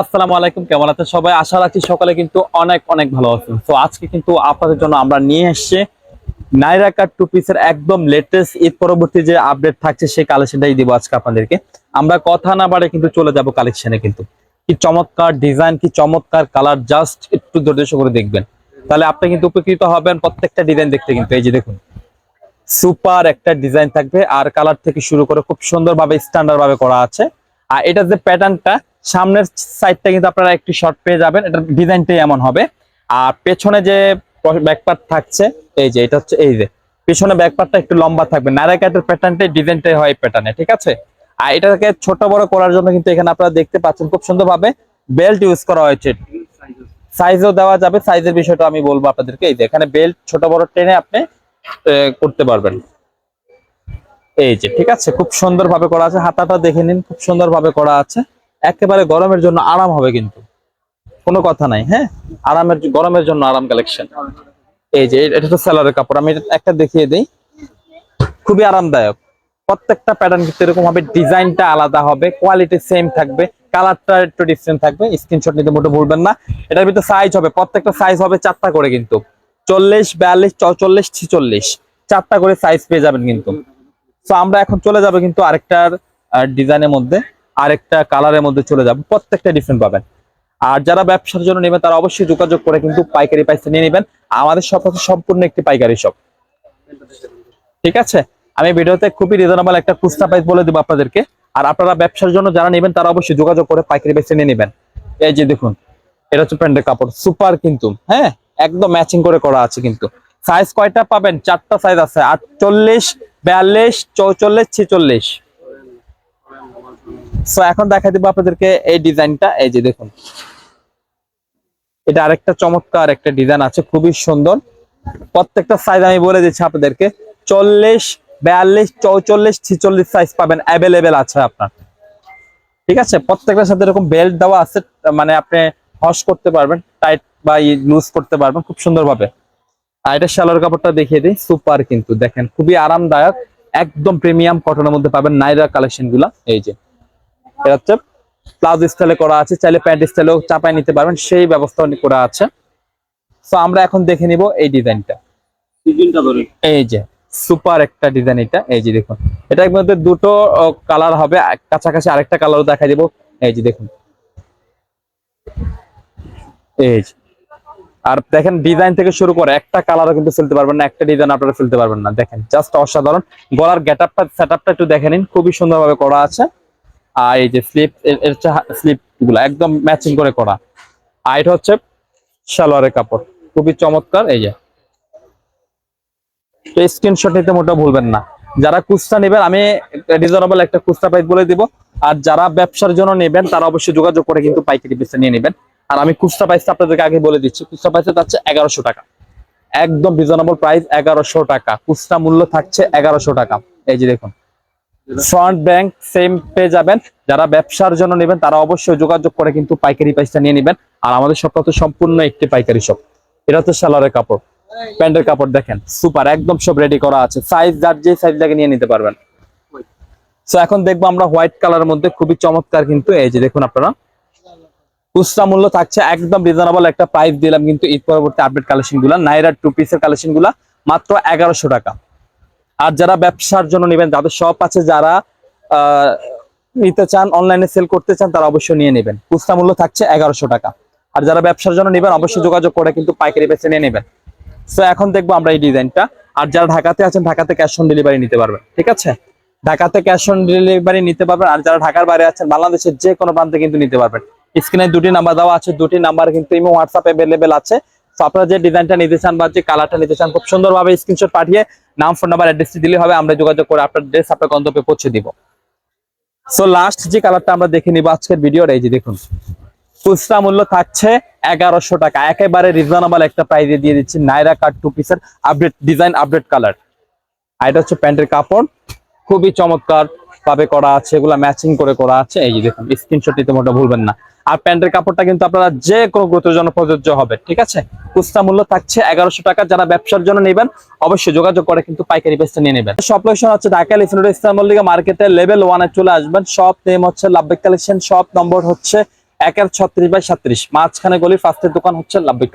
আসসালামু আলাইকুম, কেমন আছেন সবাই? আশা রাখছি সকালে কিন্তু অনেক অনেক ভালো আছেন। তো আজকে কিন্তু আপনাদের জন্য আমরা নিয়ে এসেছি নাইরা কাট টু পিসের একদম লেটেস্ট ঈদ পরবর্তী যে আপডেট থাকছে, সেই কালেকশনটাই দিব আজকে আপনাদেরকে। আমরা কথা না বাড়ে কিন্তু চলে যাব কালেকশনে কিন্তু। কি চমৎকার ডিজাইন কি চমৎকার কালার জাস্ট একটু ধৈর্য করে দেখবেন। তাহলে আপনি কিন্তু উপকৃত হবেন প্রত্যেকটা ডিজাইন দেখতে কিন্তু। এই যে দেখুন সুপার একটা ডিজাইন থাকবে। আর কালার থেকে শুরু করে খুব সুন্দরভাবে স্ট্যান্ডার্ড ভাবে করা আছে। আর এটা যে প্যাটার্নটা সামনের সাইডটা কিন্তু আপনারা একটু শর্ট পেয়ে যাবেন। এটার ডিজাইনটাই এমন হবে। আর পেছনে যে ব্যাকপার্ট থাকছে, এই যে, এটা হচ্ছে এই যে, পেছনে ব্যাকপার্টটা একটু লম্বা থাকবে। নারাকাটের প্যাটার্নটাই ডিজাইনটাই হয় প্যাটার্নে ঠিক আছে? আর এটাকে ছোট বড় করার জন্য কিন্তু এখানে আপনারা দেখতে পাচ্ছেন খুব সুন্দরভাবে বেল্ট ইউজ করা হয়েছে। সাইজও দেওয়া যাবে। সাইজের বিষয়টা আমি বলব আপনাদেরকে। এই যে, এখানে বেল্ট ছোট বড় টেনে আপনি করতে পারবেন। এই যে, ঠিক আছে? খুব সুন্দর ভাবে করা আছে। হাতাটা দেখে নিন। খুব সুন্দর ভাবে করা আছে। একেবারে গরমের জন্য আরাম হবে কিন্তু। কোনো কথা নাই হ্যাঁ? আরামের গরমের জন্য আরাম কালেকশন এই যে, এটা তো সেলারের কাপড়। আমি একটা দেখিয়ে দিই। খুবই আরামদায়ক। প্রত্যেকটা প্যাটার্ন কিন্তু এরকম হবে, ডিজাইনটা আলাদা হবে কোয়ালিটি সেম থাকবে কালারটা একটু ডিফারেন্ট থাকবে। স্ক্রিনশট নিতে মোটে ভুলবেন না। এটার ভিতরে সাইজ হবে, প্রত্যেকটা সাইজ হবে চারটা করে কিন্তু। চল্লিশ, বিয়াল্লিশ চৌচল্লিশ ছিচল্লিশ। চারটা করে সাইজ পেয়ে যাবেন কিন্তু। তো আমরা এখন চলে যাব কিন্তু আরেকটার ডিজাইনের মধ্যে। আরেকটা কালারের মধ্যে চলে যাব, প্রত্যেকটা ডিফারেন্ট পাবেন। আর যারা ব্যবসার জন্য নেবেন, তারা অবশ্যই যোগাযোগ করে কিন্তু পাইকারি পাইসে নিয়ে নেবেন। আমাদের সব হচ্ছে সম্পূর্ণ একটি পাইকারি শপ ঠিক আছে? আমি ভিডিওতে খুবই রিজনেবল একটা খুচরা প্রাইস বলে দেবো আপনাদেরকে। আর আপনারা ব্যবসার জন্য যারা নেবেন, তারা অবশ্যই যোগাযোগ করে পাইকারি পাইসে নিয়ে নেবেন। এই যে দেখুন, এটা হচ্ছে প্যান্টের কাপড় সুপার কিন্তু হ্যাঁ? একদম ম্যাচিং করে করা আছে কিন্তু। সাইজ কয়টা পাবেন? চারটা সাইজ আছে, আটচল্লিশ, বিয়াল্লিশ, চৌচল্লিশ, ছিচল্লিশ। সো এখন দেখা দিব আপনাদেরকে এই ডিজাইনটা। এই যে দেখুন। এটা আরেকটা চমৎকার একটা ডিজাইন আছে, খুবই সুন্দর। প্রত্যেকটা সাইজ আমি বলে দিচ্ছি আপনাদেরকে। চল্লিশ, বিয়াল্লিশ, চৌচল্লিশ, ছিচল্লিশ সাইজ পাবেন। অ্যাভেলেবেল আছে আপনার। ঠিক আছে? প্রত্যেকটার সাথে এরকম বেল্ট দেওয়া আছে মানে আপনি হস করতে পারবেন টাইট বা লুজ করতে পারবেন, খুব সুন্দরভাবে। আর এটা শালোর কাপড়টা দেখিয়ে দিই সুপার কিন্তু। দেখেন, খুবই আরামদায়ক, একদম প্রিমিয়াম কটনের মধ্যে পাবেন নাইরা কালেকশনগুলা। এই যে। এটা হচ্ছে প্লাজো স্টাইলে করা আছে চাইলে প্যান্ট স্টাইলেও চাপায় নিতে পারবেন সেই ব্যবস্থা করা আছে। তো আমরা এখন দেখে নিব এই ডিজাইনটা। এই যে সুপার একটা ডিজাইন এটা। এই যে দেখুন এটার মধ্যে দুটো কালার হবে। কাছাকাছি আরেকটা কালারও দেখা দিব। এই যে দেখুন। এই যে আর দেখেন ডিজাইন থেকে শুরু করে একটা কালারও কিন্তু ফেলতে পারবেন না একটা ডিজাইন আপনারা ফেলতে পারবেন না। দেখেন জাস্ট অসাধারণ। গলার গেট আপটা সেট আপটা একটু দেখে নিন। খুবই সুন্দরভাবে করা আছে। আর এই যে স্লিপ এর স্লিপগুলো একদম ম্যাচিং করে করা। আর এটা হচ্ছে সালোয়ারের কাপড়। খুবই চমৎকার, এই যে। তো স্ক্রিনশট নিতে মোটেও ভুলবেন না। যারা কুস্তা নেবেন, আমি রিজনেবল একটা কুস্তা প্রাইস বলে দিব। আর যারা ব্যবসার জন্য নেবেন, তারা অবশ্যই যোগাযোগ করে কিন্তু পাইকারি পিসে নিয়ে নেবেন। আর আমি কুস্তা প্রাইসটা আপনাদেরকে আগে বলে দিচ্ছি কুস্তা প্রাইসে যাচ্ছে এগারোশো টাকা। একদম রিজনেবল প্রাইস এগারোশো টাকা। কুস্তা মূল্য থাকছে এগারোশো টাকা। এই যে দেখুন। ফ্রন্ট ব্যাংক সেম পেয়ে যাবেন। যারা ব্যবসার জন্য নেবেন, তারা অবশ্যই যোগাযোগ করে কিন্তু পাইকারি প্রাইসটা নিয়ে নেবেন। আর আমাদের শপটা তো সম্পূর্ণ একটি পাইকারি শপ এটা তো সালোয়ারের কাপড়। প্যান্টের কাপড় দেখেন সুপার একদম সব রেডি করা আছে। সাইজ যার যে সাইজ লাগে নিয়ে নিতে পারবেন। সো এখন দেখব আমরা হোয়াইট কালারের মধ্যে খুবই চমৎকার কিন্তু, এই যে দেখুন আপনারা। খুচরা মূল্য থাকছে একদম রিজনেবল একটা প্রাইস দিলাম কিন্তু ঈদ পরবর্তী আপডেট কালেকশনগুলা নাইরা টু পিসের কালেকশনগুলা, মাত্র এগারোশো টাকা। আর যারা ব্যবসার জন্য নেবেন, যাদের শপ আছে, যারা নিতে চান অনলাইনে সেল করতে চান, তারা অবশ্যই নিয়ে নেবেন। খুচরা মূল্য থাকছে এগারোশো টাকা। আর যারা ব্যবসার জন্য নেবেন, অবশ্যই যোগাযোগ করে কিন্তু পাইকারি বেছে নিয়ে নেবেন। সো এখন দেখব আমরা এই ডিজাইনটা। আর যারা ঢাকাতে আছেন, ঢাকাতে ক্যাশ অন ডেলিভারি নিতে পারবেন, ঠিক আছে? ঢাকাতে ক্যাশ অন ডেলিভারি নিতে পারবেন, আর যারা ঢাকার বাইরে আছেন, বাংলাদেশের যে কোনো প্রান্তে কিন্তু নিতে পারবেন। স্ক্রিনে দুটি নাম্বার দেওয়া আছে, দুটি নাম্বার কিন্তু হোয়াটসঅ্যাপ অ্যাভেলেবেল আছে। আপনারা যে ডিজাইনটা নিতে চান বা যে কালারটা নিতে চান, খুব সুন্দরভাবে স্ক্রিনশট পাঠিয়ে নাম ফোন নাম্বার অ্যাড্রেসটি দিলে হবে। আমরা যোগাযোগ করে আপনার ড্রেস আপনার গন্তব্যে পৌঁছে দিব। সো লাস্ট যে কালারটা আমরা দেখে নিব আজকের ভিডিওর এই যে দেখুন। খুচরা মূল্য থাকছে এগারোশো টাকা। একেবারে রিজনেবল একটা প্রাইজে দিয়ে দিচ্ছি। নাইরা কাট টু পিসের আপডেট ডিজাইন আপডেট কালার আর এটা হচ্ছে প্যান্টের কাপড়। খুবই চমৎকার। ভাবে করা আছে, এগুলা ম্যাচিং করে করা আছে। এই যে দেখুন স্ক্রিনশট নিতে মোটা ভুলবেন না। আর প্যান্টের কাপড়টা কিন্তু আপনারা যে কোনো গুরুত্বের জন্য প্রযোজ্য হবে, ঠিক আছে? খুচরা মূল্য থাকছে এগারোশো টাকা, যারা ব্যবসার জন্য নেবেন, অবশ্যই যোগাযোগ করে কিন্তু পাইকারি বেসটা নিয়ে নেবেন। সব লোকেশন হচ্ছে ঢাকা লিফিনুর ইসলাম মল্লিকা মার্কেটের লেভেল ওয়ানে চলে আসবেন। সব নেম হচ্ছে লাভবিক কালেকশন সব নম্বর হচ্ছে একের ছত্রিশ বাই সাত্রিশ। মাঝখানে গলির ফার্স্টের দোকান হচ্ছে লাভবিক